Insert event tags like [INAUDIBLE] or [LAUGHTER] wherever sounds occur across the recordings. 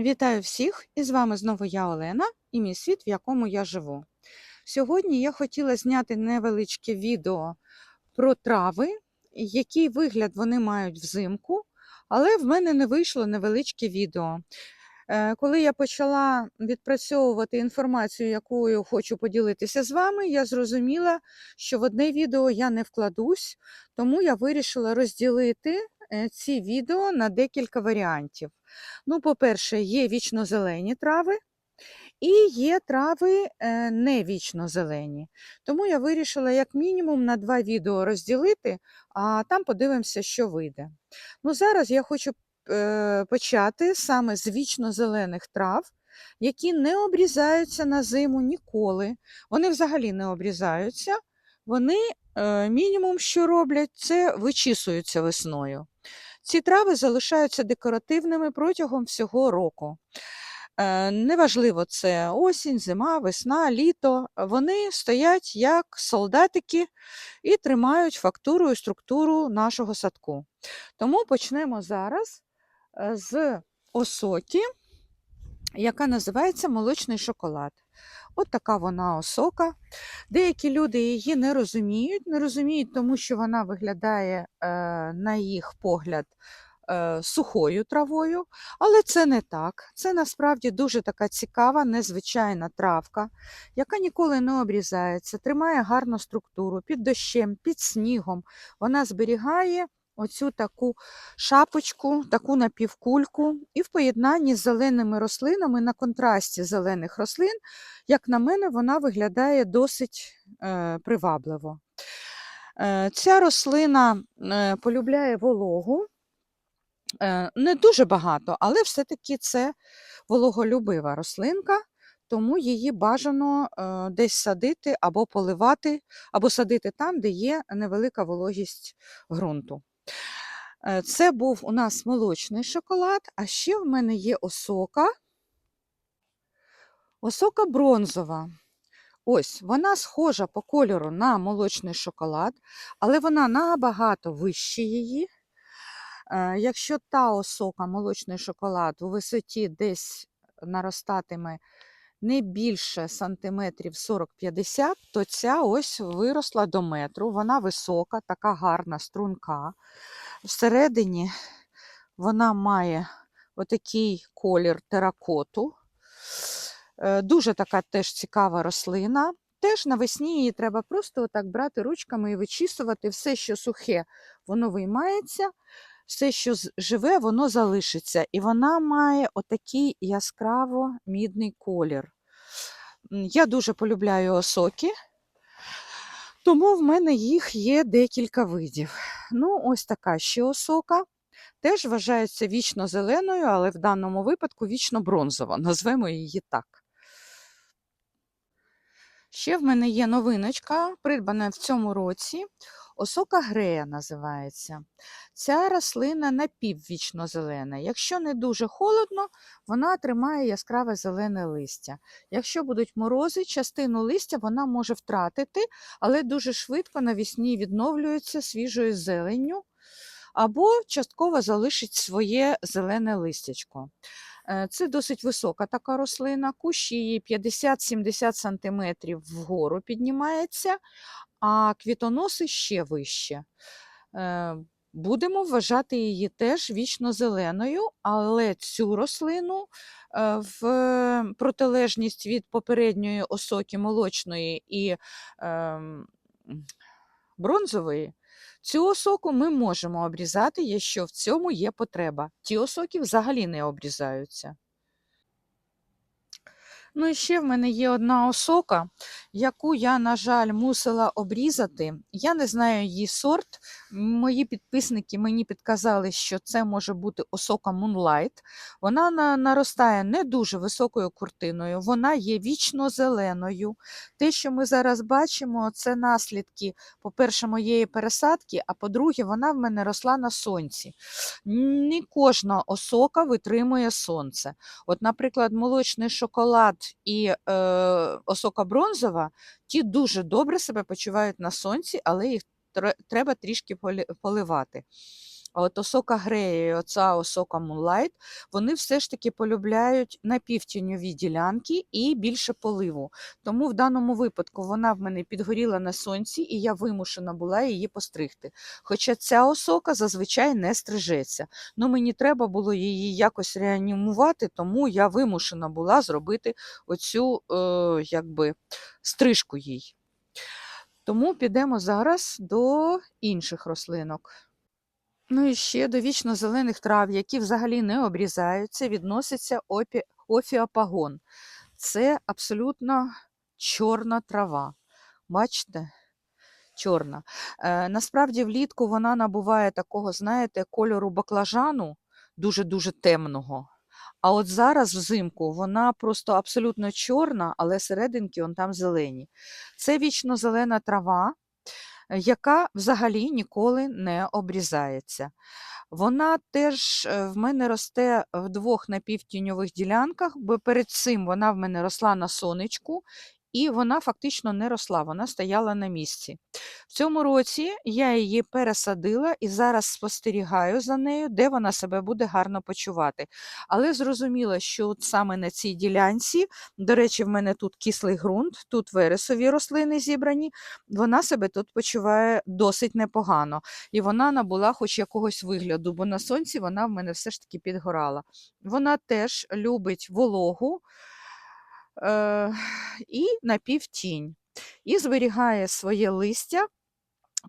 Вітаю всіх! І з вами знову я Олена і мій світ, в якому я живу. Сьогодні я хотіла зняти невеличке відео про трави, який вигляд вони мають взимку, але в мене не вийшло невеличке відео. Е, Коли я почала відпрацьовувати інформацію, якою хочу поділитися з вами, я зрозуміла, що в одне відео я не вкладусь, тому я вирішила розділити ці відео на декілька варіантів. Ну, по-перше, є вічно-зелені трави і є трави е, не вічно-зелені. Тому я вирішила як мінімум на два відео розділити, а там подивимося, що вийде. Ну, зараз я хочу е, почати саме з вічно-зелених трав, які не обрізаються на зиму ніколи. Вони взагалі не обрізаються. Вони е, мінімум, що роблять, це вичісуються весною. Ці трави залишаються декоративними протягом всього року. Е, Неважливо, це осінь, зима, весна, літо. Вони стоять як солдатики і тримають фактуру і структуру нашого садку. Тому почнемо зараз е, з осоки, яка називається молочний шоколад. От така вона осока. Деякі люди її не розуміють, не розуміють, тому що вона виглядає, е, на їх погляд, е, сухою травою, але це не так. Це насправді дуже така цікава, незвичайна травка, яка ніколи не обрізається, тримає гарну структуру під дощем, під снігом. Вона зберігає оцю таку шапочку, таку напівкульку, і в поєднанні з зеленими рослинами на контрасті зелених рослин, як на мене, вона виглядає досить е, привабливо. Е, ця рослина е, полюбляє вологу, е, не дуже багато, але все-таки це вологолюбива рослинка, тому її бажано е, десь садити або поливати, або садити там, де є невелика вологість ґрунту. Е, Це був у нас молочний шоколад, а ще в мене є осока. Осока бронзова. Ось, вона схожа по кольору на молочний шоколад, але вона набагато вище її. Е, Якщо та осока, молочний шоколад, у висоті десь наростатиме не більше сантиметрів 40-50, то ця ось виросла до метру. Вона висока, така гарна струнка. Всередині вона має отакий колір теракоту. Е, Дуже така теж цікава рослина. Теж навесні її треба просто отак брати ручками і вичісувати. Все, що сухе, воно виймається, все, що живе, воно залишиться. І вона має отакий яскраво мідний колір. Я дуже полюбляю осоки, тому в мене їх є декілька видів. Ну, ось така ще осока. Теж вважається вічно зеленою, але в даному випадку вічно бронзова. Назвемо її так. Ще в мене є новиночка, придбана в цьому році. Осока грея називається. Ця рослина напіввічно зелена. Якщо не дуже холодно, вона тримає яскраве зелене листя. Якщо будуть морози, частину листя вона може втратити, але дуже швидко навісні відновлюється свіжою зеленню або частково залишить своє зелене листячко. Е, Це досить висока така рослина, кущ її 50-70 см вгору піднімається, а квітоноси ще вище. Е, Будемо вважати її теж вічно зеленою, але цю рослину е, в протилежність від попередньої осоки молочної і ем, бронзової, Цю осоку ми можемо обрізати, якщо в цьому є потреба. Ті осоки взагалі не обрізаються. Ну і ще в мене є одна осока, яку я, на жаль, мусила обрізати. Я не знаю її сорт. Мої підписники мені підказали, що це може бути осока Moonlight. Вона наростає не дуже високою куртиною, вона є вічно зеленою. Те, що ми зараз бачимо, це наслідки, по-перше, моєї пересадки, а по-друге, вона в мене росла на сонці. Не кожна осока витримує сонце. От, наприклад, молочний шоколад і е, осока бронзова, ті дуже добре себе почувають на сонці, але їх треба трішки поливати. А от осока Грея і оця осока Moonlight, вони все ж таки полюбляють напівтіньові ділянки і більше поливу. Тому в даному випадку вона в мене підгоріла на сонці, і я вимушена була її постригти. Хоча ця осока зазвичай не стрижеться. Ну мені треба було її якось реанімувати, тому я вимушена була зробити оцю е, якби, стрижку їй. Тому підемо зараз до інших рослинок. Ну і ще до вічно-зелених трав, які взагалі не обрізаються, відноситься опі... офіопагон. Це абсолютно чорна трава. Бачите? Чорна. Е, насправді, влітку вона набуває такого, знаєте, кольору баклажану, дуже-дуже темного. А от зараз взимку вона просто абсолютно чорна, але серединки он там зелені. Це вічно-зелена трава, яка взагалі ніколи не обрізається. Вона теж е, в мене росте в двох напівтіньових ділянках, бо перед цим вона в мене росла на сонечку, і вона фактично не росла, вона стояла на місці. В цьому році я її пересадила і зараз спостерігаю за нею, де вона себе буде гарно почувати. Але зрозуміло, що от саме на цій ділянці, до речі, в мене тут кислий ґрунт, тут вересові рослини зібрані, вона себе тут почуває досить непогано. І вона набула хоч якогось вигляду, бо на сонці вона в мене все ж таки підгорала. Вона теж любить вологу е, і напівтінь, і зберігає своє листя.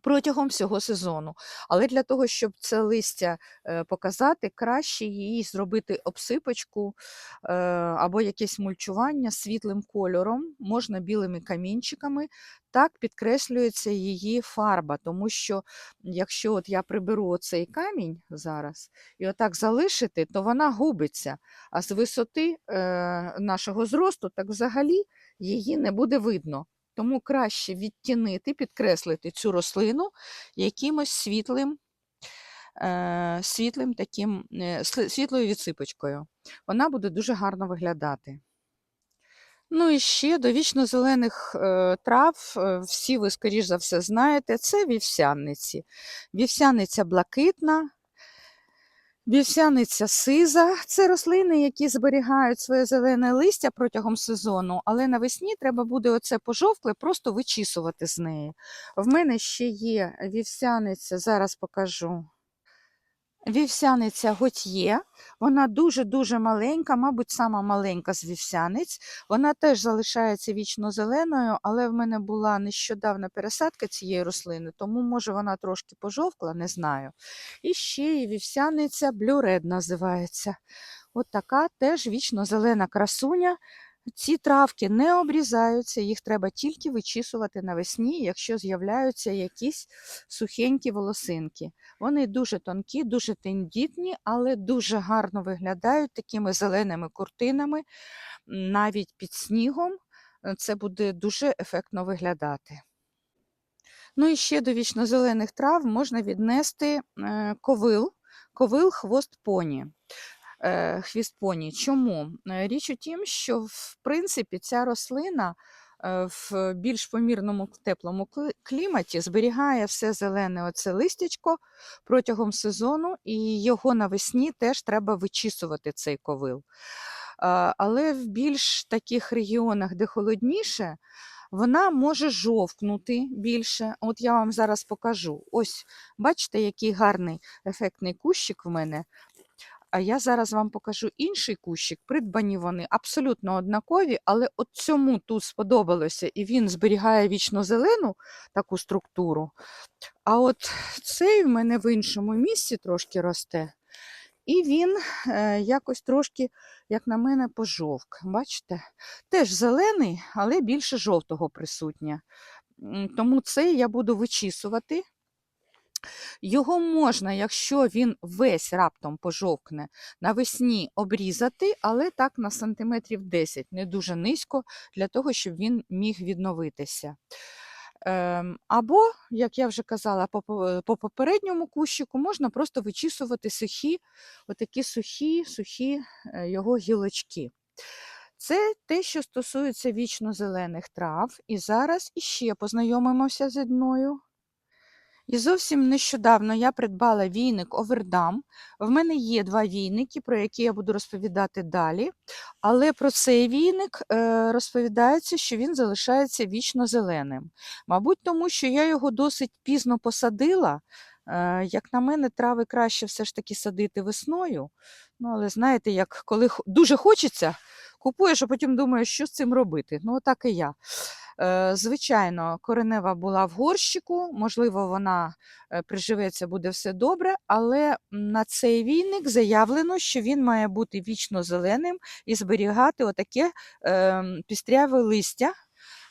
Протягом всього сезону. Але для того, щоб це листя е, показати, краще її зробити обсипочку е, або якесь мульчування світлим кольором, можна білими камінчиками. Так підкреслюється її фарба, тому що якщо от я приберу оцей камінь зараз і отак залишити, то вона губиться. А з висоти е, нашого зросту, так взагалі її не буде видно. Тому краще відтінити, підкреслити цю рослину якимось світлим, е, світлим таким, е, світлою відсипочкою. Вона буде дуже гарно виглядати. Ну і ще до вічно-зелених е, трав, всі ви, скоріш за все, знаєте, це вівсяниці. Вівсяниця блакитна, Вівсяниця сиза це рослини, які зберігають своє зелене листя протягом сезону, але навесні треба буде оце пожовкле просто вичісувати з неї. В мене ще є вівсяниця, зараз покажу. Вівсяниця готьє, вона дуже-дуже маленька, мабуть, сама маленька з вівсяниць. Вона теж залишається вічно зеленою, але в мене була нещодавна пересадка цієї рослини, тому, може, вона трошки пожовкла, не знаю. І ще і вівсяниця блюред називається. От така теж вічно зелена красуня. Ці травки не обрізаються, їх треба тільки вичісувати навесні, якщо з'являються якісь сухенькі волосинки. Вони дуже тонкі, дуже тендітні, але дуже гарно виглядають такими зеленими куртинами, навіть під снігом. Це буде дуже ефектно виглядати. Ну і ще до вічнозелених трав можна віднести е, ковил, ковил хвост поні. Е, Хвіст поні. Чому? Е, Річ у тім, що в принципі ця рослина е, в більш помірному теплому кліматі зберігає все зелене оце листячко протягом сезону, і його навесні теж треба вичісувати цей ковил. Але в більш таких регіонах, де холодніше, вона може жовкнути більше. От я вам зараз покажу. Ось, бачите, який гарний ефектний кущик в мене. А я зараз вам покажу інший кущик. Придбані вони абсолютно однакові, але от цьому тут сподобалося, і він зберігає вічно зелену таку структуру. А от цей в мене в іншому місці трошки росте. І він е, якось трошки, як на мене, пожовк. Бачите? Теж зелений, але більше жовтого присутнє. Тому цей я буду вичісувати. Його можна, якщо він весь раптом пожовкне, навесні обрізати, але так на сантиметрів 10, не дуже низько, для того, щоб він міг відновитися. Ем, Або, як я вже казала, по, по- по попередньому кущику можна просто вичісувати сухі, отакі сухі, сухі е, його гілочки. Це те, що стосується вічно зелених трав. І зараз іще познайомимося з одною. І зовсім нещодавно я придбала війник Овердам. В мене є два війники, про які я буду розповідати далі. Але про цей війник е, розповідається, що він залишається вічно зеленим. Мабуть, тому що я його досить пізно посадила. Е, Як на мене, трави краще все ж таки садити весною. Ну, але знаєте, як коли дуже хочеться, купуєш, а потім думаєш, що з цим робити. Ну, отак і я. Е, Звичайно, коренева була в горщику, можливо, вона е, приживеться, буде все добре, але на цей війник заявлено, що він має бути вічно зеленим і зберігати отаке е, пістряве листя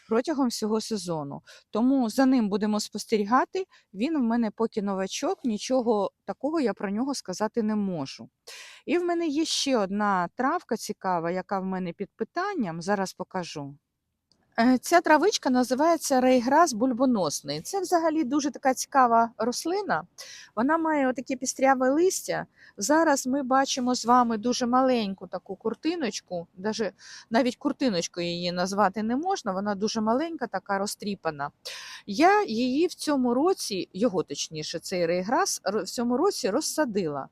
протягом всього сезону. Тому за ним будемо спостерігати. Він в мене поки новачок, нічого такого я про нього сказати не можу. І в мене є ще одна травка цікава, яка в мене під питанням. Зараз покажу. Е, Ця травичка називається рейграс бульбоносний. Це взагалі дуже така цікава рослина. Вона має отаке пістряве листя. Зараз ми бачимо з вами дуже маленьку таку куртиночку, даже, навіть куртиночкою її назвати не можна, вона дуже маленька, така розтріпана. Я її в цьому році, його точніше, цей рейграс, в цьому році розсадила.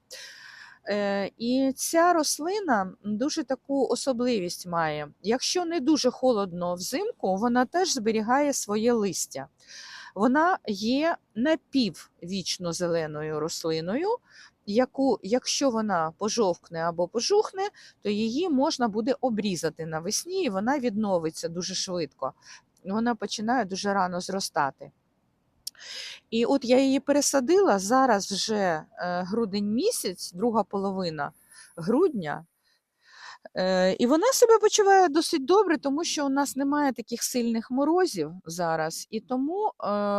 Е, І ця рослина дуже таку особливість має. Якщо не дуже холодно взимку, вона теж зберігає своє листя. Вона є напіввічно зеленою рослиною, яку, якщо вона пожовкне або пожухне, то її можна буде обрізати навесні, і вона відновиться дуже швидко. Вона починає дуже рано зростати. І от я її пересадила зараз вже е, грудень місяць, друга половина грудня. Е, І вона себе почуває досить добре, тому що у нас немає таких сильних морозів зараз, і тому е,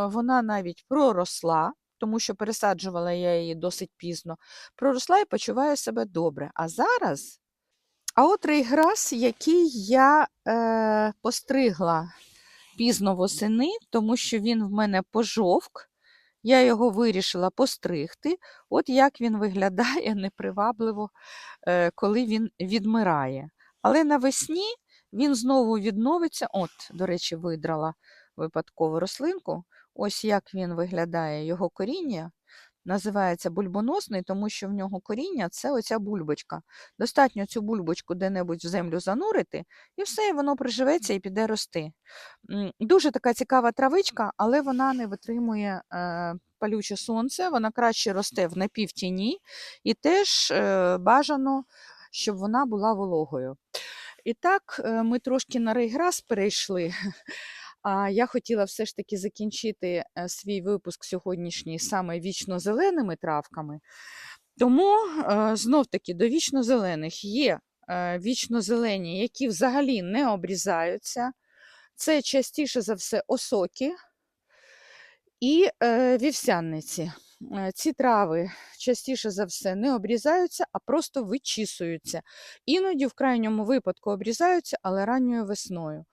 вона навіть проросла, тому що пересаджувала я її досить пізно, проросла і почуває себе добре. А зараз, а от рейграс, який я е, постригла пізно восени, тому що він в мене пожовк. Я його вирішила постригти. От як він виглядає [LAUGHS] непривабливо, е, коли він відмирає. Але навесні він знову відновиться. От, до речі, видрала випадково рослинку. Ось як він виглядає, його коріння. Називається бульбоносний, тому що в нього коріння це оця бульбочка. Достатньо цю бульбочку де-небудь в землю занурити, і все, і воно приживеться і піде рости. Дуже така цікава травичка, але вона не витримує е, палюче сонце, вона краще росте в напівтіні, і теж е, бажано, щоб вона була вологою. І так, е, ми трошки на рейграс перейшли. [LAUGHS] А я хотіла все ж таки закінчити е, свій випуск сьогоднішній саме вічно-зеленими травками. Тому е, знов-таки до вічно-зелених є е, вічно-зелені, які взагалі не обрізаються. Це частіше за все осоки і вівсянниці. Е, Ці трави частіше за все не обрізаються, а просто вичісуються. Іноді в крайньому випадку обрізаються, але ранньою весною.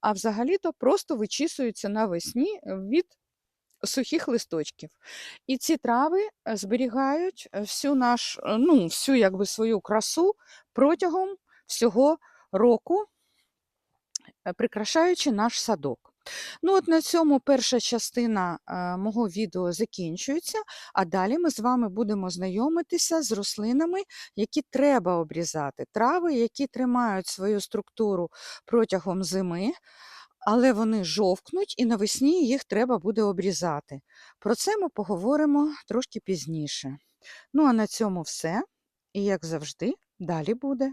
А взагалі-то просто вичісуються навесні від сухих листочків. І ці трави е, зберігають е, всю наш, е, ну, всю якби свою красу протягом всього року, е, прикрашаючи наш садок. Ну, от на цьому перша частина е, мого відео закінчується, а далі ми з вами будемо знайомитися з рослинами, які треба обрізати. Трави, які тримають свою структуру протягом зими, але вони жовкнуть і навесні їх треба буде обрізати. Про це ми поговоримо трошки пізніше. Ну, а на цьому все. І як завжди, далі буде.